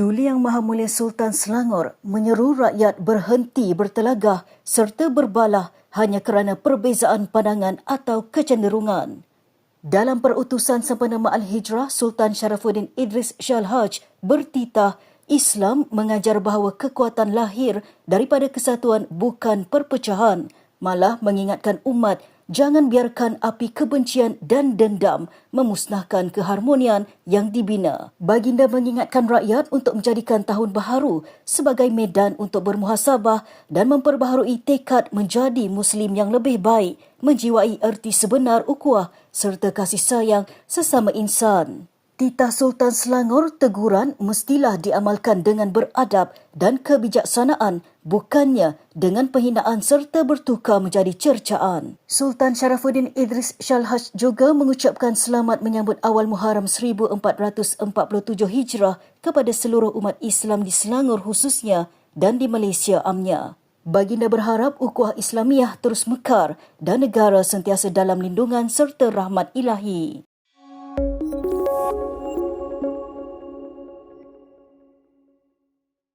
Duli Yang Maha Mulia Sultan Selangor menyeru rakyat berhenti bertelagah serta berbalah hanya kerana perbezaan pandangan atau kecenderungan. Dalam perutusan sempena Ma'al Hijrah, Sultan Sharafuddin Idris Shah Haj bertitah Islam mengajar bahawa kekuatan lahir daripada kesatuan bukan perpecahan, malah mengingatkan umat jangan biarkan api kebencian dan dendam memusnahkan keharmonian yang dibina. Baginda mengingatkan rakyat untuk menjadikan tahun baharu sebagai medan untuk bermuhasabah dan memperbaharui tekad menjadi Muslim yang lebih baik, menjiwai erti sebenar ukuah serta kasih sayang sesama insan. Titah Sultan Selangor teguran mestilah diamalkan dengan beradab dan kebijaksanaan bukannya dengan penghinaan serta bertukar menjadi cercaan. Sultan Sharafuddin Idris Shalhaj juga mengucapkan selamat menyambut awal Muharram 1447 Hijrah kepada seluruh umat Islam di Selangor khususnya dan di Malaysia amnya. Baginda berharap ukuah Islamiah terus mekar dan negara sentiasa dalam lindungan serta rahmat ilahi.